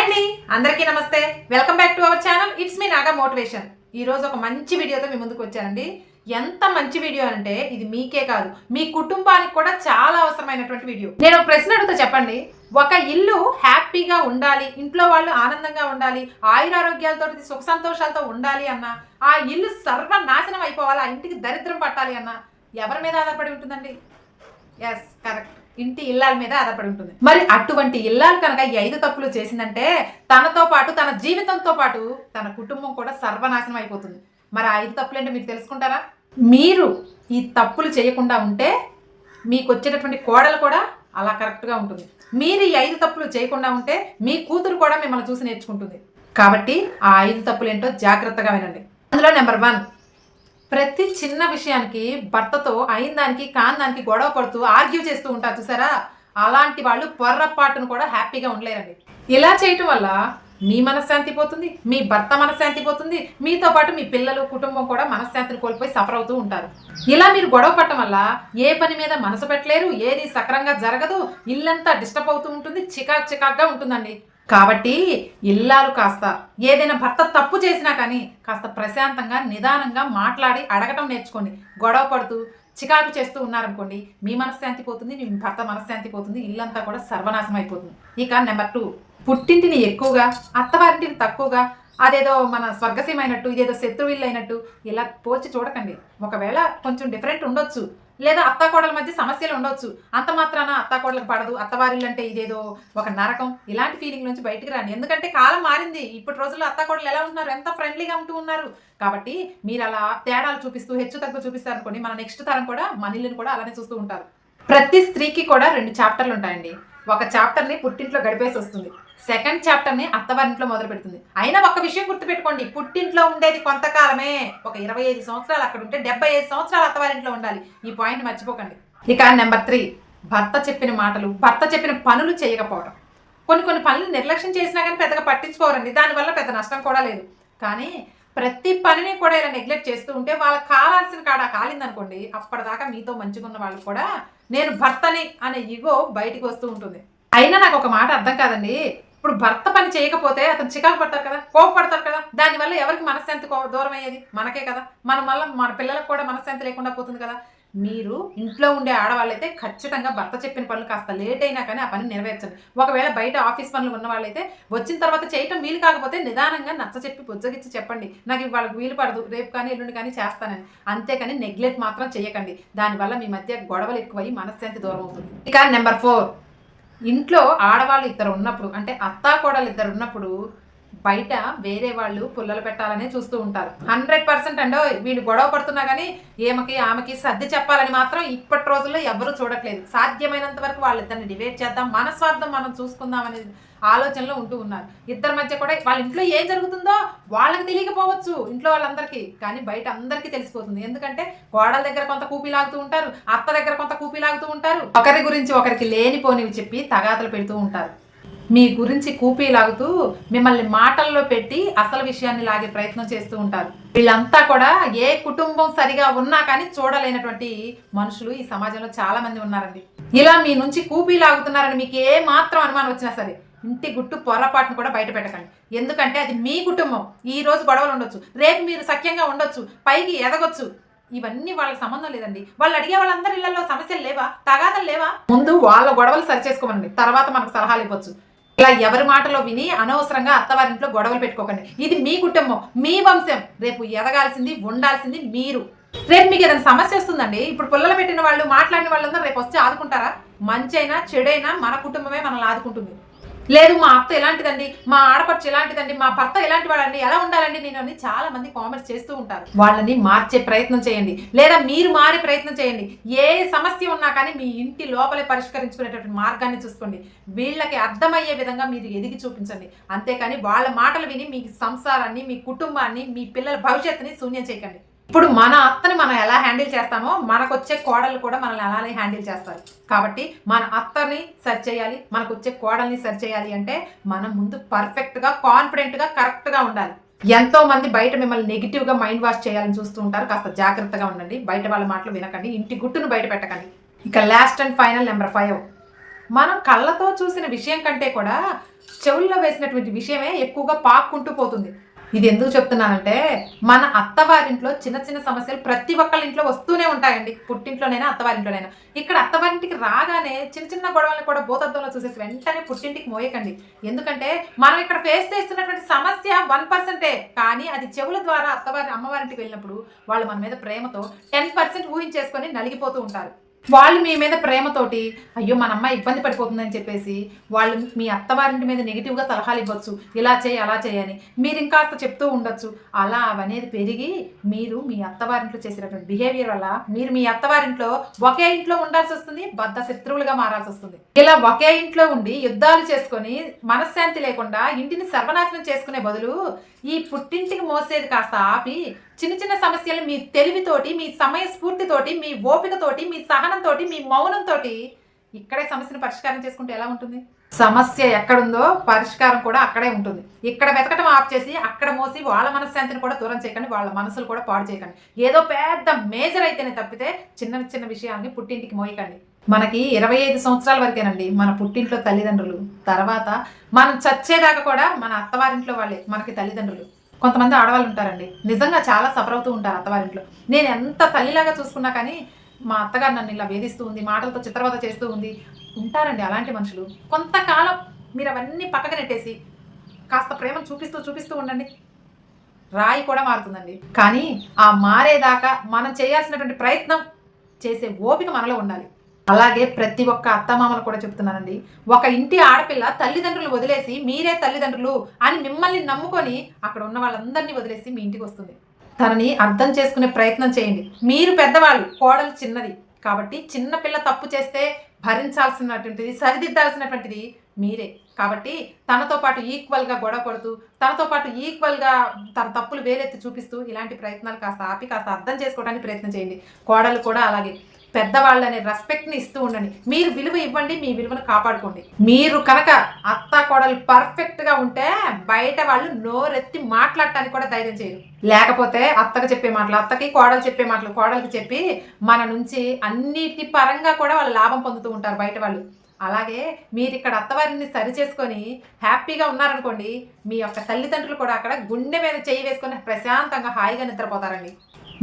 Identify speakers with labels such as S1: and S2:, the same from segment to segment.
S1: Hi అండి. అందరికీ నమస్తే. Welcome back to our channel it's me Naga motivation ఈరోజు ఒక మంచి వీడియోతో మీ ముందుకు వచ్చానండి. ఎంత మంచి వీడియో అంటే ఇది మీకే కాదు. మీ కుటుంబానికి కూడా చాలా అవసరమైనటువంటి వీడియో. నేను ఒక ప్రశ్న అడుగుతా చెప్పండి. ఒక ఇల్లు హ్యాపీగా ఉండాలి ఇంట్లో వాళ్ళు ఆనందంగా ఉండాలి ఆయురారోగ్యాలతో సుఖ సంతోషాలతో ఉండాలి అన్న ఆ ఇల్లు సర్వనాశనం అయిపోవాలి ఆ ఇంటికి దరిద్రం పట్టాలి అన్న ఎవరి మీద ఆధారపడి ఉంటుందండి? ఎస్ కరెక్ట్ ఇంటి ఇల్లాల మీద ఆధారపడి ఉంటుంది. మరి అటువంటి ఇల్లాలు కనుక ఈ ఐదు తప్పులు చేసిందంటే తనతో పాటు తన జీవితంతో పాటు తన కుటుంబం కూడా సర్వనాశనం అయిపోతుంది. మరి ఆ ఐదు తప్పులు ఏంటో మీరు తెలుసుకుంటారా? మీరు ఈ తప్పులు చేయకుండా ఉంటే మీకు వచ్చేటటువంటి కోడలు కూడా అలా కరెక్ట్గా ఉంటుంది. మీరు ఈ ఐదు తప్పులు చేయకుండా ఉంటే మీ కూతురు కూడా మిమ్మల్ని చూసి నేర్చుకుంటుంది. కాబట్టి ఆ ఐదు తప్పులు ఏంటో జాగ్రత్తగా వినండి. అందులో నెంబర్ వన్ ప్రతి చిన్న విషయానికి భర్తతో అయిన దానికి కాని దానికి గొడవ పడుతూ ఆర్గ్యూ చేస్తూ ఉంటారు చూసారా? అలాంటి వాళ్ళు పొర్రపాటును కూడా హ్యాపీగా ఉండలేరండి. ఇలా చేయటం వల్ల మీ మనశ్శాంతి పోతుంది మీ భర్త మనశ్శాంతి పోతుంది మీతో పాటు మీ పిల్లలు కుటుంబం కూడా మనశ్శాంతిని కోల్పోయి సఫర్ అవుతూ ఉంటారు. ఇలా మీరు గొడవ పడటం వల్ల ఏ పని మీద మనసు పెట్టలేరు ఏది సక్రంగా జరగదు ఇల్లంతా డిస్టర్బ్ అవుతూ ఉంటుంది చికాక్ చికాక్గా ఉంటుందండి. కాబట్టి ఇల్లాలు కాస్త ఏదైనా భర్త తప్పు చేసినా కానీ కాస్త ప్రశాంతంగా నిదానంగా మాట్లాడి అడగటం నేర్చుకోండి. గొడవ పడుతూ చికాకు చేస్తూ ఉన్నారనుకోండి మీ మనశ్శాంతి పోతుంది మీ భర్త మనశ్శాంతి పోతుంది ఇల్లంతా కూడా సర్వనాశం అయిపోతుంది. ఇక నెంబర్ టూ పుట్టింటిని ఎక్కువగా అత్తవారింటిని తక్కువగా అదేదో మన స్వర్గసీమైనట్టు ఇదేదో శత్రువిల్లు అయినట్టు ఇలా పోల్చి చూడకండి. ఒకవేళ కొంచెం డిఫరెంట్ ఉండొచ్చు. లేదా అత్తాకోడల మధ్య సమస్యలు ఉండొచ్చు. అంత మాత్రాన అత్తాకోడలకు పడదు. అత్తవారిళ్ళు అంటే ఇదేదో ఒక నరకం. ఇలాంటి ఫీలింగ్ నుంచి బయటికి రాని ఎందుకంటే కాలం మారింది. ఇప్పటి రోజుల్లో అత్తాకోడలు ఎలా ఉంటున్నారు? ఎంత ఫ్రెండ్లీగా ఉంటూ ఉన్నారు? కాబట్టి మీరు అలా తేడాలు చూపిస్తూ హెచ్చు తగ్గు చూపిస్తారు అనుకోండి మన నెక్స్ట్ తరం కూడా మన ఇల్లుని కూడా అలానే చూస్తూ ఉంటారు. ప్రతి స్త్రీకి కూడా రెండు చాప్టర్లు ఉంటాయండి. ఒక చాప్టర్ని పుట్టింట్లో గడిపేసి వస్తుంది. సెకండ్ చాప్టర్ని అత్తవారింట్లో మొదలు పెడుతుంది. అయినా ఒక విషయం గుర్తుపెట్టుకోండి. పుట్టింట్లో ఉండేది కొంతకాలమే. ఒక ఇరవై ఐదు సంవత్సరాలు అక్కడ ఉంటే డెబ్బై ఐదు సంవత్సరాలు అత్తవారింట్లో ఉండాలి. ఈ పాయింట్ మర్చిపోకండి. ఇక నెంబర్ త్రీ భర్త చెప్పిన మాటలు భర్త చెప్పిన పనులు చేయకపోవడం కొన్ని కొన్ని పనులు నిర్లక్ష్యం చేసినా కానీ పెద్దగా పట్టించుకోరండి. దానివల్ల పెద్ద నష్టం కూడా లేదు. కానీ ప్రతి పనిని కూడా ఇలా నెగ్లెక్ట్ చేస్తూ ఉంటే వాళ్ళకి కావాల్సిన కాడ కాలిందనుకోండి అప్పటిదాకా మీతో మంచిగా ఉన్న వాళ్ళు కూడా నేను భర్తని అనే ఇగో బయటికి వస్తూ ఉంటుంది. అయినా నాకు ఒక మాట అర్థం కాదండి. ఇప్పుడు భర్త పని చేయకపోతే అతను చికాకు పడతారు కదా కోపపడతారు కదా దానివల్ల ఎవరికి మనశ్శాంతి కో- దూరం అయ్యేది మనకే కదా. మనం వల్ల మన పిల్లలకు కూడా మనశ్శాంతి లేకుండా పోతుంది కదా. మీరు ఇంట్లో ఉండే ఆడవాళ్ళైతే ఖచ్చితంగా భర్త చెప్పిన పనులు కాస్త లేట్ అయినా కానీ ఆ పని నెరవేర్చండి ఒకవేళ బయట ఆఫీస్ పనులు ఉన్న వాళ్ళైతే వచ్చిన తర్వాత చేయటం వీలు కాకపోతే నిదానంగా నచ్చ చెప్పి బుజ్జగిచ్చి చెప్పండి. నాకు వాళ్ళకి వీలు పడదు రేపు కానీ ఎల్లుండి కానీ చేస్తానని. అంతేకాని నెగ్లెక్ట్ మాత్రం చేయకండి దానివల్ల మీ మధ్య గొడవలు ఎక్కువయ్యి మనశ్శాంతి దూరం అవుతుంది. ఇక నెంబర్ ఫోర్. ఇంట్లో ఆడవాళ్ళు ఇద్దరు ఉన్నప్పుడు అంటే అత్తా కోడలు ఇద్దరు ఉన్నప్పుడు బయట వేరే వాళ్ళు పుల్లలు పెట్టాలనే చూస్తూ ఉంటారు. హండ్రెడ్ పర్సెంట్ అండో వీళ్ళు గొడవ పడుతున్నా కానీ ఏమకి ఆమెకి సర్ది చెప్పాలని మాత్రం ఇప్పటి రోజుల్లో ఎవరు చూడట్లేదు. సాధ్యమైనంత వరకు వాళ్ళిద్దరిని డివైడ్ చేద్దాం మన స్వార్థం మనం చూసుకుందాం అనేది ఆలోచనలో ఉంటూ ఉన్నారు. ఇద్దరి మధ్య కూడా వాళ్ళ ఇంట్లో ఏం జరుగుతుందో వాళ్ళకి తెలియకపోవచ్చు ఇంట్లో వాళ్ళందరికీ కానీ బయట అందరికీ తెలిసిపోతుంది. ఎందుకంటే కోడల దగ్గర కొంత కూపిలాగుతూ ఉంటారు అత్త దగ్గర కొంత కూపిలాగుతూ ఉంటారు. ఒకరి గురించి ఒకరికి లేనిపోనివి చెప్పి తగాతలు పెడుతూ ఉంటారు. మీ గురించి కూపీ లాగుతూ మిమ్మల్ని మాటల్లో పెట్టి అసలు విషయాన్ని లాగే ప్రయత్నం చేస్తూ ఉంటారు. వీళ్ళంతా కూడా ఏ కుటుంబం సరిగా ఉన్నా కానీ చూడలేనటువంటి మనుషులు ఈ సమాజంలో చాలా మంది ఉన్నారండి. ఇలా మీ నుంచి కూపీ లాగుతున్నారని మీకు ఏ మాత్రం అనుమానం వచ్చినా సరే ఇంటి గుట్టు పొరపాటును కూడా బయట పెట్టకండి. ఎందుకంటే అది మీ కుటుంబం. ఈ రోజు గొడవలు ఉండొచ్చు. రేపు మీరు సఖ్యంగా ఉండొచ్చు. పైకి ఎదగొచ్చు. ఇవన్నీ వాళ్ళకి సంబంధం లేదండి. వాళ్ళు అడిగే వాళ్ళందరి ఇళ్ళలో సమస్యలు లేవా? తగాదలు లేవా? ముందు వాళ్ళ గొడవలు సరిచేసుకోమండి తర్వాత మనకు సలహాలు ఇవ్వచ్చు. ఇలా ఎవరి మాటలో విని అనవసరంగా అత్తవారింట్లో గొడవలు పెట్టుకోకండి. ఇది మీ కుటుంబం మీ వంశం. రేపు ఎదగాల్సింది ఉండాల్సింది మీరు. రేపు మీకు ఏదైనా సమస్య వస్తుందండి ఇప్పుడు పుల్లలు పెట్టిన వాళ్ళు మాట్లాడిన వాళ్ళందరూ రేపు వచ్చి ఆదుకుంటారా? మంచైనా చెడైనా మన కుటుంబమే మనల్ని ఆదుకుంటుంది. లేదు మా అత్త ఎలాంటిదండి? మా ఆడపడుచు ఎలాంటిదండి? మా భర్త ఎలాంటి వాడండి ఎలా ఉండాలండి. నేను అని చాలా మంది కామెంట్స్ చేస్తూ ఉంటారు. వాళ్ళని మార్చే ప్రయత్నం చేయండి. లేదా మీరు మారే ప్రయత్నం చేయండి. ఏ సమస్య ఉన్నా కానీ మీ ఇంటి లోపలే పరిష్కరించుకునేటటువంటి మార్గాన్ని చూసుకోండి. వీళ్ళకి అర్థమయ్యే విధంగా మీరు ఎదిగి చూపించండి. అంతేకాని వాళ్ళ మాటలు విని మీ సంసారాన్ని మీ కుటుంబాన్ని మీ పిల్లల భవిష్యత్తుని శూన్యం చేయకండి. ఇప్పుడు మన అత్తని మనం ఎలా హ్యాండిల్ చేస్తామో మనకు వచ్చే కోడలు కూడా మనల్ని అలానే హ్యాండిల్ చేస్తారు. కాబట్టి మన అత్తని సర్చ్ చేయాలి మనకు వచ్చే కోడల్ని సర్చ్ చేయాలి అంటే మనం ముందు పర్ఫెక్ట్గా కాన్ఫిడెంట్గా కరెక్ట్గా ఉండాలి. ఎంతో మంది బయట మిమ్మల్ని నెగిటివ్గా మైండ్ వాష్ చేయాలని చూస్తూ ఉంటారు. కాస్త జాగ్రత్తగా ఉండండి. బయట వాళ్ళ మాటలు వినకండి. ఇంటి గుట్టును బయట పెట్టకండి. ఇక last and final number five మనం కళ్ళతో చూసిన విషయం కంటే కూడా చెవుల్లో వేసినటువంటి విషయమే ఎక్కువగా పాక్కుంటూ పోతుంది. ఇది ఎందుకు చెప్తున్నానంటే మన అత్తవారింట్లో చిన్న చిన్న సమస్యలు ప్రతి ఒక్కళ్ళ ఇంట్లో వస్తూనే ఉంటాయండి. పుట్టింట్లోనైనా అత్తవారింట్లోనైనా. ఇక్కడ అత్తవారింటికి రాగానే చిన్న చిన్న గొడవలను కూడా భూతత్వంలో చూసేసి వెంటనే పుట్టింటికి మోయకండి. ఎందుకంటే మనం ఇక్కడ ఫేస్ చేస్తున్నటువంటి సమస్య వన్ పర్సెంటే కానీ అది చెవుల ద్వారా అత్తవారి అమ్మవారింటికి వెళ్ళినప్పుడు వాళ్ళు మన మీద ప్రేమతో టెన్ పర్సెంట్ ఊహించేసుకొని నలిగిపోతూ ఉంటారు. వాళ్ళు మీ మీద ప్రేమతోటి అయ్యో మన అమ్మాయి ఇబ్బంది పడిపోతుందని చెప్పేసి వాళ్ళు మీ అత్తవారింటి మీద నెగిటివ్గా సలహాలు ఇవ్వచ్చు. ఇలా చేయి అలా చేయని మీరు ఇంకాస్త చెప్తూ ఉండొచ్చు. అలా అవనేది పెరిగి మీరు మీ అత్తవారింట్లో చేసినటువంటి బిహేవియర్ వల్ల మీరు మీ అత్తవారింట్లో ఒకే ఇంట్లో ఉండాల్సి వస్తుంది బద్ద శత్రువులుగా మారాల్సి వస్తుంది. ఇలా ఒకే ఇంట్లో ఉండి యుద్ధాలు చేసుకొని మనశ్శాంతి లేకుండా ఇంటిని సర్వనాశనం చేసుకునే బదులు ఈ పుట్టింటికి మోసేది కాస్త ఆపి చిన్న చిన్న సమస్యలు మీ తెలివితోటి మీ సమయ స్ఫూర్తితోటి మీ ఓపికతోటి మీ సహనంతోటి మీ మౌనంతో ఇక్కడే సమస్యను పరిష్కారం చేసుకుంటే ఎలా ఉంటుంది? సమస్య ఎక్కడుందో పరిష్కారం కూడా అక్కడే ఉంటుంది. ఇక్కడ వెతకటం ఆఫ్ చేసి అక్కడ మోసి వాళ్ళ మనశ్శాంతిని కూడా దూరం చేయకండి వాళ్ళ మనసులు కూడా పాడు చేయకండి. ఏదో పెద్ద మేజర్ అయితేనే తప్పితే చిన్న చిన్న విషయాన్ని పుట్టింటికి మోయకండి. మనకి ఇరవై ఐదు సంవత్సరాల వరకేనండి మన పుట్టింట్లో తల్లిదండ్రులు. తర్వాత మనం చచ్చేదాకా కూడా మన అత్తవారింట్లో వాళ్ళే మనకి తల్లిదండ్రులు. కొంతమంది ఆడవాళ్ళు ఉంటారండి. నిజంగా చాలా సఫర్ అవుతూ ఉంటారు అత్తవారింట్లో. నేను ఎంత తల్లిలాగా చూసుకున్నా కానీ మా అత్తగారు నన్ను ఇలా వేధిస్తూ ఉంది మాటలతో చిత్రవత చేస్తూ ఉంది. ఉంటారండి అలాంటి మనుషులు. కొంతకాలం మీరు అవన్నీ పక్కకు నెట్టేసి కాస్త ప్రేమను చూపిస్తూ చూపిస్తూ ఉండండి. రాయి కూడా మారుతుందండి. కానీ ఆ మారేదాకా మనం చేయాల్సినటువంటి ప్రయత్నం చేసే ఓపిక మనలో ఉండాలి. అలాగే ప్రతి ఒక్క అత్తమామలు కూడా చెప్తున్నానండి ఒక ఇంటి ఆడపిల్ల తల్లిదండ్రులు వదిలేసి మీరే తల్లిదండ్రులు అని మిమ్మల్ని నమ్ముకొని అక్కడ ఉన్న వాళ్ళందరినీ వదిలేసి మీ ఇంటికి వస్తుంది. తనని అర్థం చేసుకునే ప్రయత్నం చేయండి. మీరు పెద్దవాళ్ళు కోడలు చిన్నది. కాబట్టి చిన్నపిల్ల తప్పు చేస్తే భరించాల్సినటువంటిది సరిదిద్దాల్సినటువంటిది మీరే. కాబట్టి తనతో పాటు ఈక్వల్గా గొడవ పడుతూ తనతో పాటు ఈక్వల్గా తన తప్పులు వేలెత్తి చూపిస్తూ ఇలాంటి ప్రయత్నాలు కాస్త ఆపి కాస్త అర్థం చేసుకోవడానికి ప్రయత్నం చేయండి. కోడలు కూడా అలాగే. పెద్దవాళ్ళని రెస్పెక్ట్ని ఇస్తూ ఉండండి. మీరు విలువ ఇవ్వండి మీ విలువను కాపాడుకోండి. మీరు కనుక అత్త కోడలు పర్ఫెక్ట్గా ఉంటే బయట వాళ్ళు నోరెత్తి మాట్లాడటానికి కూడా ధైర్యం చేయరు. లేకపోతే అత్తకు చెప్పే మాటలు అత్తకి కోడలు చెప్పే మాటలు కోడలికి చెప్పి మన నుంచి అన్నిటి పరంగా కూడా వాళ్ళు లాభం పొందుతూ ఉంటారు బయట వాళ్ళు. అలాగే మీరు ఇక్కడ అత్తవారిని సరి చేసుకొని హ్యాపీగా ఉన్నారనుకోండి మీ యొక్క తల్లిదండ్రులు కూడా అక్కడ గుండె మీద చేయి వేసుకొని ప్రశాంతంగా హాయిగా నిద్రపోతారండి.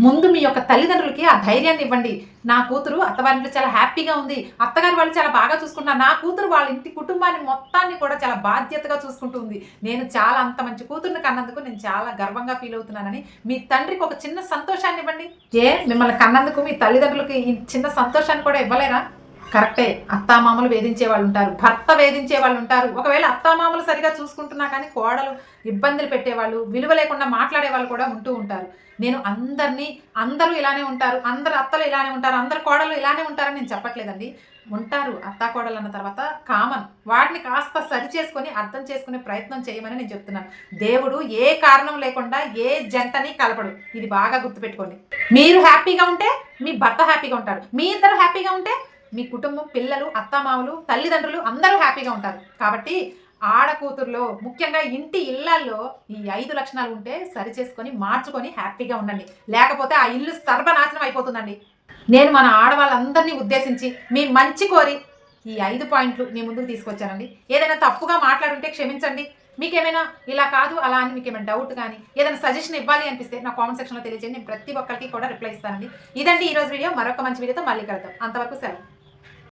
S1: ముందు మీ యొక్క తల్లిదండ్రులకి ఆ ధైర్యాన్ని ఇవ్వండి. నా కూతురు అత్తవారింట్లో చాలా హ్యాపీగా ఉంది. అత్తగారి వాళ్ళు చాలా బాగా చూసుకుంటున్నారు నా కూతురు వాళ్ళ ఇంటి కుటుంబాన్ని మొత్తాన్ని కూడా చాలా బాధ్యతగా చూసుకుంటుంది. నేను చాలా అంత మంచి కూతుర్ని కన్నందుకు నేను చాలా గర్వంగా ఫీల్ అవుతున్నానని మీ తండ్రికి ఒక చిన్న సంతోషాన్ని ఇవ్వండి. ఏ మిమ్మల్ని కన్నందుకు మీ తల్లిదండ్రులకి చిన్న సంతోషాన్ని కూడా ఇవ్వలేరా? కరెక్టే. అత్తామామలు వేధించే వాళ్ళు ఉంటారు భర్త వేధించే వాళ్ళు ఉంటారు ఒకవేళ అత్తామామలు సరిగా చూసుకుంటున్నా కానీ కోడలు ఇబ్బందులు పెట్టేవాళ్ళు విలువ లేకుండా మాట్లాడే వాళ్ళు కూడా ఉంటూ ఉంటారు. నేను అందరినీ అందరూ ఇలానే ఉంటారు. అందరు అత్తలు ఇలానే ఉంటారు. అందరు కోడలు ఇలానే ఉంటారని నేను చెప్పట్లేదండి. ఉంటారు అత్త కోడలు అన్న తర్వాత కామన్. వాటిని కాస్త సరి చేసుకొని అర్థం చేసుకునే ప్రయత్నం చేయమని నేను చెప్తున్నాను. దేవుడు ఏ కారణం లేకుండా ఏ జంటని కలపడు. ఇది బాగా గుర్తుపెట్టుకోండి. మీరు హ్యాపీగా ఉంటే మీ భర్త హ్యాపీగా ఉంటాడు. మీ ఇద్దరు హ్యాపీగా ఉంటే మీ కుటుంబం పిల్లలు అత్తమామలు తల్లిదండ్రులు అందరూ హ్యాపీగా ఉంటారు. కాబట్టి ఆడకూతురులో ముఖ్యంగా ఇంటి ఇళ్ళల్లో ఈ ఐదు లక్షణాలు ఉంటే సరి చేసుకొని మార్చుకొని హ్యాపీగా ఉండండి. లేకపోతే ఆ ఇల్లు సర్వనాశనం అయిపోతుందండి. నేను మన ఆడవాళ్ళందరినీ ఉద్దేశించి మీ మంచి కోరి ఈ ఐదు పాయింట్లు మీ ముందుకు తీసుకొచ్చానండి. ఏదైనా తప్పుగా మాట్లాడుంటే క్షమించండి. మీకేమైనా ఇలా కాదు అలా అని మీకు ఏమైనా డౌట్ కానీ ఏదైనా సజెషన్ ఇవ్వాలి అనిపిస్తే నా కామెంట్ సెక్షన్లో తెలియజేయండి. నేను ప్రతి ఒక్కరికి కూడా రిప్లై ఇస్తానండి. ఇదండి ఈరోజు వీడియో. మరొక మంచి వీడియోతో మళ్ళీ కలుద్దాం. అంతవరకు సెలవు.